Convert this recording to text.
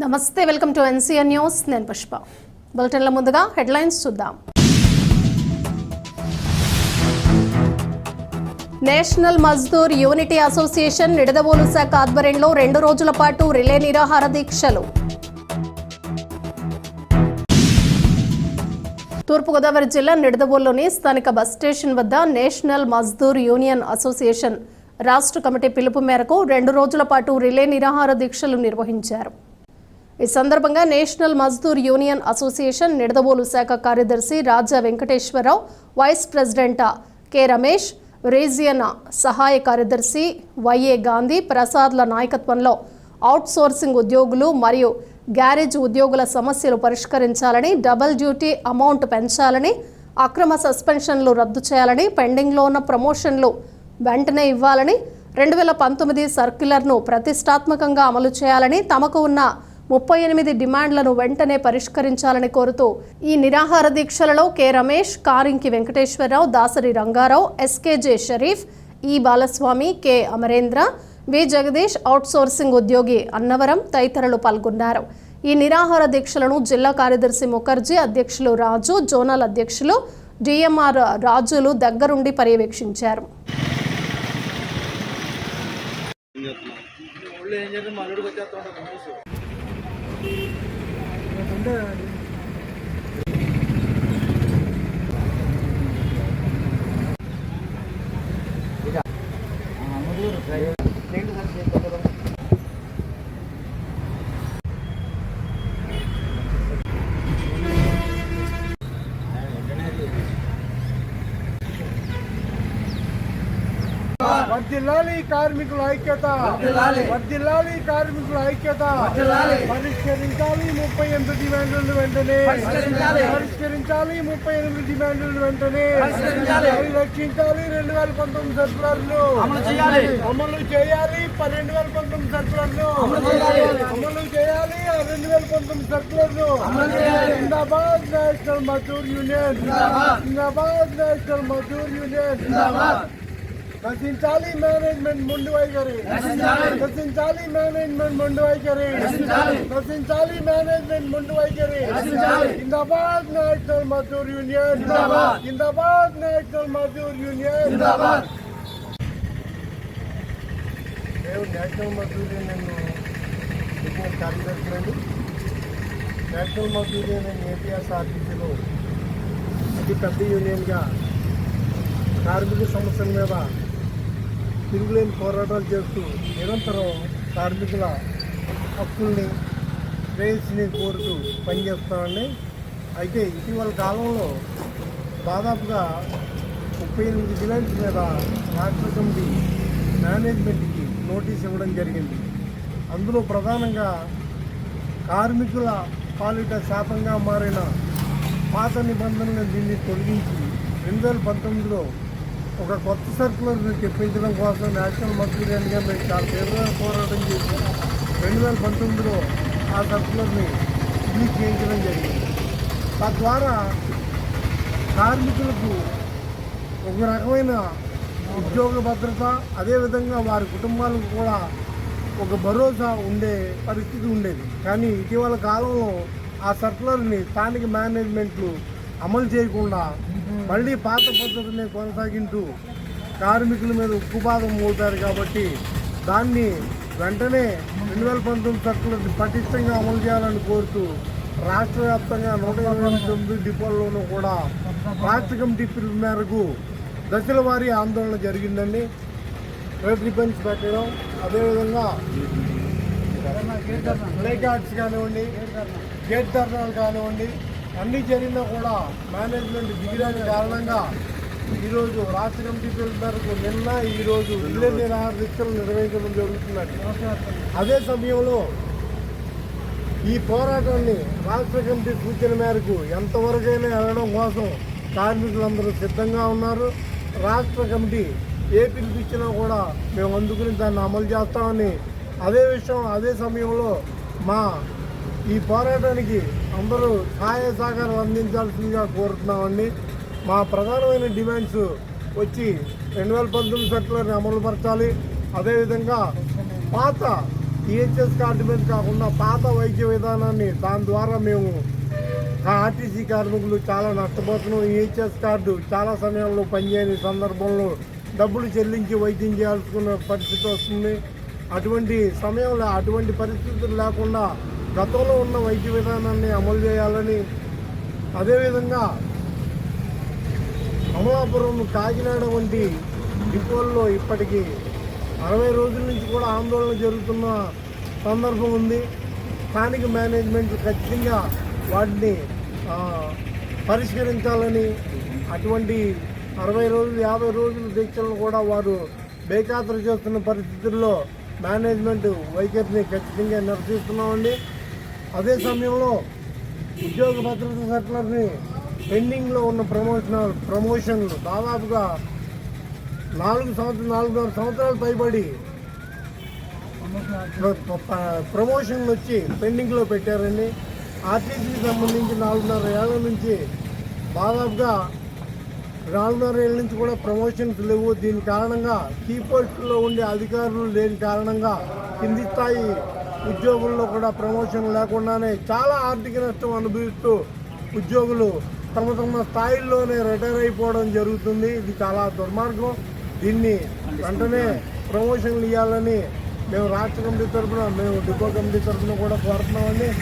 నమస్తే welcome to NCN news. నేను పుష్ప. బులెటిన్ల ముందుగా హెడ్లైన్స్ చూద్దాం. National Mazdoor Unity Association Nidadavolu శాఖ ఆధ్వర్యంలో రెండు రోజుల పాటు రిలే నిరాహార దీక్షలు. తూర్పుగోదావరి జిల్లా నిడదవోలులోని స్థానిక బస్ స్టేషన్ వద్ద నేషనల్ మజ్దూర్ యూనియన్ అసోసియేషన్ రాష్ట్ర కమిటీ పిలుపు మేరకు రెండు రోజుల పాటు రిలే నిరాహార దీక్షలు నిర్వహించారు. ఈ సందర్భంగా national Mazdoor union association Nidadavolu శాఖ కార్యదర్శి Raja Venkateswararao vice president K Ramesh region సహాయ కార్యదర్శి వైఏ గాంధీ ప్రసాద్ల నాయకత్వంలో అవుట్సోర్సింగ్ ఉద్యోగులు మరియు గ్యారేజ్ ఉద్యోగుల సమస్యలు పరిష్కరించాలని డబుల్ డ్యూటీ అమౌంట్ పెంచాలని అక్రమ సస్పెన్షన్లు రద్దు చేయాలని పెండింగ్లో ఉన్న ప్రమోషన్లు వెంటనే ఇవ్వాలని రెండు వేల పంతొమ్మిది సర్క్యులర్ను ప్రతిష్టాత్మకంగా అమలు చేయాలని తమకు ఉన్న ముప్పై ఎనిమిది డిమాండ్లను వెంటనే పరిష్కరించాలని కోరుతూ ఈ నిరాహార దీక్షలలో K Ramesh Karinki Venkateswara Rao Dasari Ranga Rao SKJ Sharif E Balaswamy K Amarendra V Jagadish outsourcing ఉద్యోగి అన్నవరం తదితరులు పాల్గొన్నారు. ఈ నిరాహార దీక్షలను జిల్లా కార్యదర్శి ముఖర్జీ అధ్యక్షులు రాజు జోనల్ అధ్యక్షులు డిఎంఆర్ రాజులు దగ్గరుండి పర్యవేక్షించారు. ఏం చేస్తే వర్దిల్లాలి కార్మికుల ఐక్యత. వర్దిల్లాలి. కార్మికుల ఐక్యత. పరిష్కరించాలి ముప్పై ఎనిమిది డిమాండ్లను వెంటనే. పరిష్కరించాలి. ముప్పై ఎనిమిది డిమాండ్లను వెంటనే. పరిరక్షించాలి రెండు వేల పంతొమ్మిది సర్కులర్లు. అమలు చేయాలి. పన్నెండు వేల పంతొమ్మిది సర్కులర్లు. అమలు చేయాలి. రెండు వేల పంతొమ్మిది సర్కులర్లు. జిందాబాద్ నేషనల్ మజూర్ యూనియన్. జిందాబాద్. National Mazdoor Union. రచించాలి మేనేజ్మెంట్ ముందు వైఖరి. రచించాలి. మేనేజ్మెంట్ ముందు వైఖరి. రచించాలి. మేనేజ్మెంట్ ముందు వైఖరి. జిందాబాద్ నేషనల్ మజూర్ యూనియన్. జిందాబాద్. National Mazdoor Union. నేను నేషనల్ మజూర్ యూనియన్ యూనియన్ కార్యదర్శి అండి నేషనల్ మజూర్ యూనియన్ ఏపీఎస్ఆర్టీసీలో అతి పెద్ద యూనియన్గా కార్మిక సమస్యల మీద తిరుగులేని పోరాటాలు చేస్తూ నిరంతరం కార్మికుల హక్కుల్ని శ్రేయస్సుని కోరుతూ పనిచేస్తామండి అయితే ఇటీవల కాలంలో దాదాపుగా ముప్పై ఎనిమిది డిమాండ్స్ మీద రాష్ట్ర కమిటీ మేనేజ్మెంట్కి నోటీస్ ఇవ్వడం జరిగింది. అందులో ప్రధానంగా కార్మికుల పాలిట శాపంగా మారిన పాత నిబంధనలను దీన్ని తొలగించి రెండు వేల పంతొమ్మిదిలో ఒక కొత్త సర్కులర్ని తెప్పించడం కోసం నేషనల్ మజ్దూరియన్గా మేము చాలా తీవ్రంగా పోరాటం చేసి రెండు వేల పంతొమ్మిదిలో ఆ సర్కులర్ని రిలీజ్ చేయించడం జరిగింది. తద్వారా కార్మికులకు ఒక రకమైన ఉద్యోగ భద్రత అదేవిధంగా వారి కుటుంబాలకు కూడా ఒక భరోసా ఉండే పరిస్థితి ఉండేది. కానీ ఇటీవల కాలంలో ఆ సర్కులర్ని స్థానిక మేనేజ్మెంట్లు అమలు చేయకుండా మళ్ళీ పాత పద్ధతిని కొనసాగింటూ కార్మికుల మీద ఉక్కుపాదం మోతారు కాబట్టి దాన్ని వెంటనే రెండు వేల పంతొమ్మిది సర్కులర్ని పటిష్టంగా అమలు చేయాలని కోరుతూ రాష్ట్ర వ్యాప్తంగా నూట ఇరవై తొమ్మిది డిపోల్లోనూ కూడా రాష్ట్ర కమిటీ పిలుపు మేరకు దశల వారీ ఆందోళన జరిగిందండి. రెడ్ రిబన్స్ పెట్టడం అదేవిధంగా ప్లే కార్డ్స్ కానివ్వండి గేట్ ధర్నాలు కానివ్వండి అన్ని జరిగినా కూడా మేనేజ్మెంట్ దిగిరాని కారణంగా ఈరోజు రాష్ట్ర కమిటీ పిలుపు మేరకు నిన్న ఈరోజు ఇళ్ళ నిరాహార దీక్షలు నిర్వహించడం జరుగుతున్నది. అదే సమయంలో ఈ పోరాటాన్ని రాష్ట్ర కమిటీ సూచన మేరకు ఎంతవరకైనా వెళ్ళడం కోసం కార్మికులందరూ సిద్ధంగా ఉన్నారు. రాష్ట్ర కమిటీ ఏ పిలిపించినా కూడా మేము అందుకుని దాన్ని అమలు చేస్తామని అదే విషయం అదే సమయంలో మా ఈ పోరాటానికి అందరూ సహాయ సహకారం అందించాల్సిందిగా కోరుతున్నామండి. మా ప్రధానమైన డిమాండ్స్ వచ్చి రెండు వేల పంతొమ్మిది సర్కులర్ని అమలుపరచాలి. అదేవిధంగా పాత ఈహెచ్ఎస్ కార్డు మీద కాకుండా పాత వైద్య విధానాన్ని దాని ద్వారా మేము ఆ ఆర్టీసీ కార్మికులు చాలా నష్టపోతున్నాం. ఈహెచ్ఎస్ కార్డు చాలా సమయంలో పనిచేయని సందర్భంలో డబ్బులు చెల్లించి వైద్యం చేయాల్సుకున్న పరిస్థితి వస్తుంది. అటువంటి సమయంలో అటువంటి పరిస్థితులు లేకుండా గతంలో ఉన్న వైద్య విధానాన్ని అమలు చేయాలని అదేవిధంగా అమలాపురం కాకినాడ వంటి డిపోల్లో ఇప్పటికీ అరవై రోజుల నుంచి కూడా ఆందోళన జరుగుతున్న సందర్భం ఉంది. స్థానిక మేనేజ్మెంట్ ఖచ్చితంగా వాటిని పరిష్కరించాలని అటువంటి అరవై రోజులు యాభై రోజుల దీక్షలను కూడా వారు బేఖాతరు చేస్తున్న పరిస్థితుల్లో మేనేజ్మెంట్ వైఖరిని ఖచ్చితంగా నిరసిస్తున్నామండి అదే సమయంలో ఉద్యోగ భద్రత సెక్టర్ని పెండింగ్లో ఉన్న ప్రమోషన్ ప్రమోషన్లు దాదాపుగా నాలుగు సంవత్సరం నాలుగున్నర సంవత్సరాలు పైబడి ప్రమోషన్లు వచ్చి పెండింగ్లో పెట్టారండి. ఆర్టీసీకి సంబంధించి నాలుగున్నర ఏళ్ళ నుంచి దాదాపుగా నాలుగున్నర ఏళ్ళ నుంచి కూడా ప్రమోషన్స్ లేవు. దీని కారణంగా కీ పోస్టుల్లో ఉండే అధికారులు లేని కారణంగా కింది స్థాయి ఉద్యోగుల్లో కూడా ప్రమోషన్ లేకుండానే చాలా ఆర్థిక నష్టం అనుభవిస్తూ ఉద్యోగులు తమ తమ స్థాయిల్లోనే రిటైర్ అయిపోవడం జరుగుతుంది. ఇది చాలా దుర్మార్గం. దీన్ని వెంటనే ప్రమోషన్లు ఇవ్వాలని మేము రాష్ట్ర కమిటీ తరఫున మేము డిపో కమిటీ తరఫున కూడా కోరుతున్నామండి.